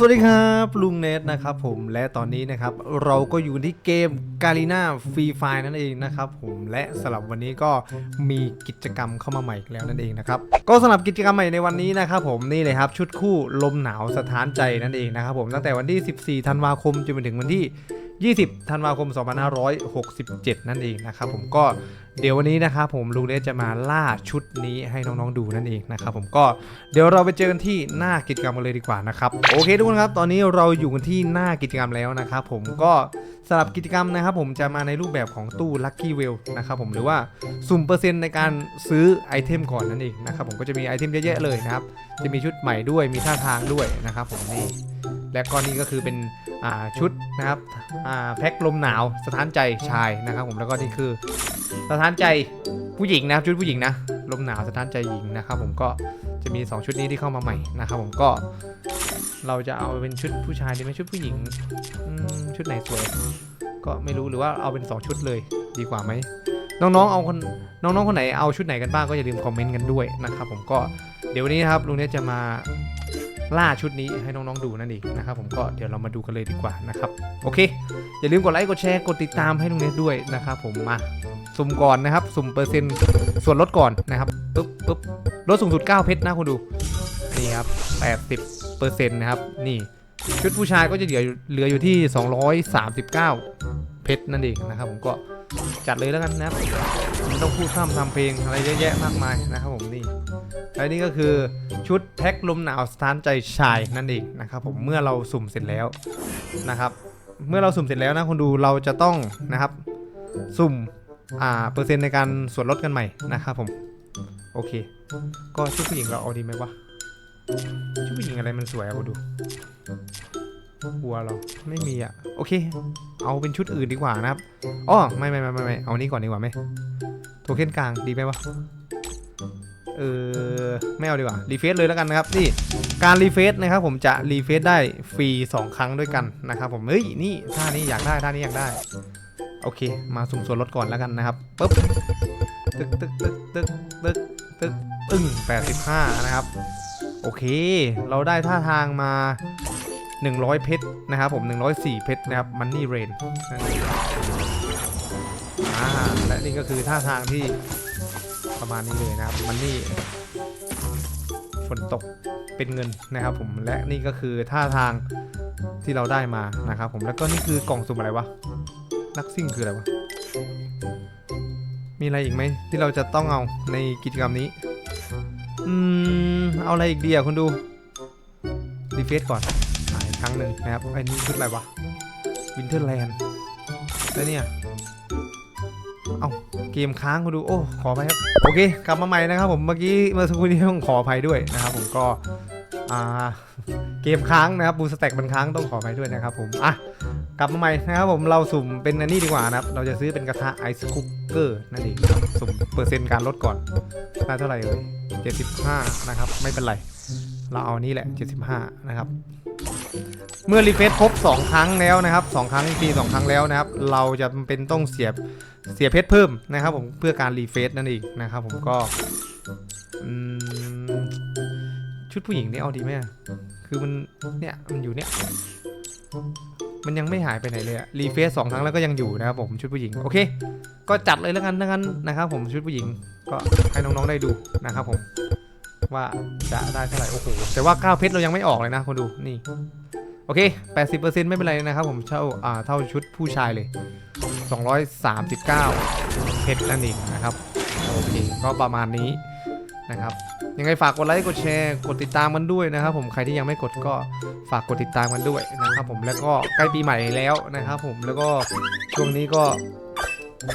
สวัสดีครับ ลุงเนทนะครับผมและตอนนี้นะครับเราก็อยู่ที่เกมกาลีนาฟรีไฟนั่นเองนะครับผมและสำหรับวันนี้ก็มีกิจกรรมเข้ามาใหม่อีกแล้วนั่นเองนะครับก็สำหรับกิจกรรมใหม่ในวันนี้นะครับผมนี่เลยครับชุดคู่ลมหนาวสถานใจนั่นเองนะครับผมตั้งแต่วันที่ 14 ธันวาคมจนไปถึงวันที่ 20ธันวาคม 2567 นั่นเองนะครับผมก็เดี๋ยววันนี้นะครับผมลุงเนทจะมาล่าชุดนี้ให้น้องๆดูนั่นเองนะครับผมก็เดี๋ยวเราไปเจอกันที่หน้ากิจกรรมกันเลยดีกว่านะครับโอเคทุกคนครับตอนนี้เราอยู่กันที่หน้ากิจกรรมแล้วนะครับผมก็สำหรับกิจกรรมนะครับผมจะมาในรูปแบบของตู้ Lucky w e l l นะครับผมหรือว่าสุ่มเปอร์เซ็นต์ในการซื้อไอเทมก่อนนั่นเองนะครับผมก็จะมีไอเทมเยอะแยะเลยนะครับจะมีชุดใหม่ด้วยมีท่าทางด้วยนะครับผมนี่และก็นี่ก็คือเป็น ชุดนะครับอ่าแพ็คลมหนาวสถานใจชายนะครับผมแล้วก็นี่คือสถานใจผู้หญิงนะครับชุดผู้หญิงนะลมหนาวสถานใจหญิงนะครับผมก็จะมี 2 ชุดนี้ที่เข้ามาใหม่นะครับผมก็เราจะเอาเป็นชุดผู้ชายดีไหมชุดผู้หญิงอืมชุดไหนสวย ก็ไม่รู้หรือว่าเอาเป็น 2 ชุดเลยดีกว่าไหมน้องๆเอาคนน้องๆคนไหนเอาชุดไหนกันบ้างก็อย่าลืมคอมเมนต์กันด้วยนะครับผมก็เดี๋ยววันนี้นะครับลุงเนทจะมา ล่าชุดนี้ให้น้องๆดูนั่นเองนะครับผมก็เดี๋ยวเรามาดูกันเลยดีกว่านะครับโอเค อย่าลืมกดไลค์กดแชร์กดติดตามให้ลุงเนทด้วยนะครับผมมาสุ่มก่อนนะครับ สุ่มเปอร์เซ็นต์ส่วนลดก่อนนะครับปึ๊บปึ๊บลดสูงสุด 9 เพชรนะคุณดูนี่ครับ80เปอร์เซ็นต์นะครับนี่ชุดผู้ชายก็จะเหลือเหลืออยู่ที่ 239 เพชรนั่นเองนะครับผมก็จัดเลยแล้วกันนะครับไม่ต้องพูดพร่ำทำเพลงอะไรเยอะแยะมากมายนะครับผมนี่ และนี่ก็คือชุดแพ็คลมหนาวสถานใจชายนั่นเองนะครับผมเมื่อเราสุ่มเสร็จแล้วนะครับ เมื่อเราสุ่มเสร็จแล้วนะคุณดูเราจะต้องนะครับ สุ่มอ่าเปอร์เซ็นต์ในการส่วนลดกันใหม่นะครับผมโอเค ก็ชุดผู้หญิงเราเอาดีไหมวะชุดผู้หญิงอะไรมันสวยอะกูดูหัวเราไม่มีอะโอเค เอาเป็นชุดอื่นดีกว่านะครับอ๋อไม่ไม่ไม่ไม่ไม่เอานี้ก่อนดีกว่าไหมโทเค็นกลางดีไหมวะ เออไม่เอาดีกว่ารีเฟซเลยแล้วกันนะครับนี่การรีเฟซนะครับผมจะรีเฟซได้ฟรี 2 ครั้งด้วยกันนะครับผมเฮ้ยนี่ท่านี้อยากได้ท่านี้อยากได้ โอเค มาสุ่มส่วนลดก่อนแล้วกันนะครับปึ๊บตึกตึกตึกตึกตึกตึ๊กตึ้ง85 นะครับ โอเค เราได้ท่าทางมา 100 เพชรนะครับผม 104 เพชรนะครับมันนี่เรนอ่าและนี่ก็คือท่าทางที่ มาณนี้เลยนะครับมันนี่ฝนตกเป็นเงินนะครับผมและนี่ก็คือท่าทางที่เราได้มานะครับผมแล้วก็นี่คือกล่องสุ่มอะไรวะนักซิ่งคืออะไรวะมีอะไรอีกไหมที่เราจะต้องเอาในกิจกรรมนี้อืมเอาอะไรอีกดีอะคุณดูรีเฟซก่อนอีกครั้งหนึ่งนะครับไอ้นี่ชุดอะไรวะวินเทอร์แลนด์แล้วเนี่ยเอา เกมค้างคุณดูโอ้ขออภัยครับโอเค กลับมาใหม่นะครับผมเมื่อกี้เมื่อสักครู่นี้ต้องขออภัยด้วยนะครับผมก็อ่า เกมค้างนะครับบูสแต็กมันค้างต้องขออภัยด้วยนะครับผมอะกลับมาใหม่นะครับผมเราสุ่มเป็นอันนี้ดีกว่านะครับ เราจะซื้อเป็นกระทะไอซ์คุกเกอร์นั่นเองสุ่มเปอร์เซ็นต์การลดก่อนได้เท่าไหร่เอ่ย75 นะครับ ไม่เป็นไร เราเอานี่แหละ 75 นะครับ เมื่อรีเฟซครบ 2 ครั้งแล้วนะครับ 2 ครั้งฟรี2ครั้งแล้วนะครับ เราจะเป็นต้องเสียบเสียเพชรเพิ่มนะครับผมเพื่อการรีเฟซนั่นเองนะครับผมก็ชุดผู้หญิงนี่เอาดีไหม คือมันเนี่ยมันอยู่เนี่ย มันยังไม่หายไปไหนเลยอะรีเฟซสองครั้งแล้วก็ยังอยู่นะครับผมชุดผู้หญิงโอเค ก็จัดเลยแล้วกันแล้วกันนะครับ ผมชุดผู้หญิงก็ให้น้องๆได้ดูนะครับผมว่าจะได้เท่าไหร่โอ้โหแต่ว่า9เพชรเรายังไม่ออกเลยนะคนดูนี่โอเค 80%ไม่เป็นไรนะครับผมเท่าอ่าเท่าชุดผู้ชายเลย 239เพชรนั่นเองนะครับโอเคก็ประมาณนี้นะครับ ยังไงฝากกดไลค์กดแชร์กดติดตามกันด้วยนะครับ ผมใครที่ยังไม่กดก็ฝากกดติดตามกันด้วยนะครับ ผมแล้วก็ใกล้ปีใหม่แล้วนะครับ ผมแล้วก็ช่วงนี้ก็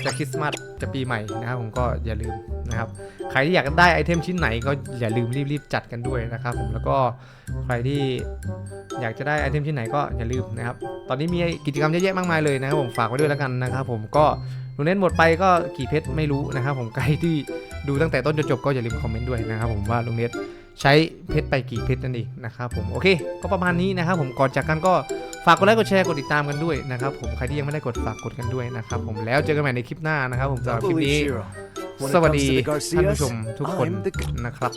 จะคริสต์มาสจะปีใหม่นะครับผมก็อย่าลืมนะครับใครที่อยากได้ไอเทมชิ้นไหนก็อย่าลืมรีบๆจัดกันด้วยนะครับ ผมแล้วก็ใครที่อยากจะได้ไอเทมชิ้นไหนก็อย่าลืมนะครับ ตอนนี้มีกิจกรรมเยอะแยะมากมายเลยนะครับผมฝากไว้ด้วยแล้วกันนะครับ ผมก็ ลุงเน้นหมดไปก็กี่เพชรไม่รู้นะครับผมใครที่ดูตั้งแต่ต้นจนจบก็อย่าลืมคอมเมนต์ด้วยนะครับผมว่าลุงเน้นใช้เพชรไปกี่เพชรนั่นเองนะครับผมโอเค ก็ประมาณนี้นะครับผมก่อนจากกันก็ฝากกดไลค์กดแชร์กดติดตามกันด้วยนะครับผมใครที่ยังไม่ได้กดฝากกดกันด้วยนะครับผมแล้วเจอกันใหม่ในคลิปหน้านะครับผมสำหรับคลิปนี้สวัสดีท่านผู้ชมทุกคนนะครับ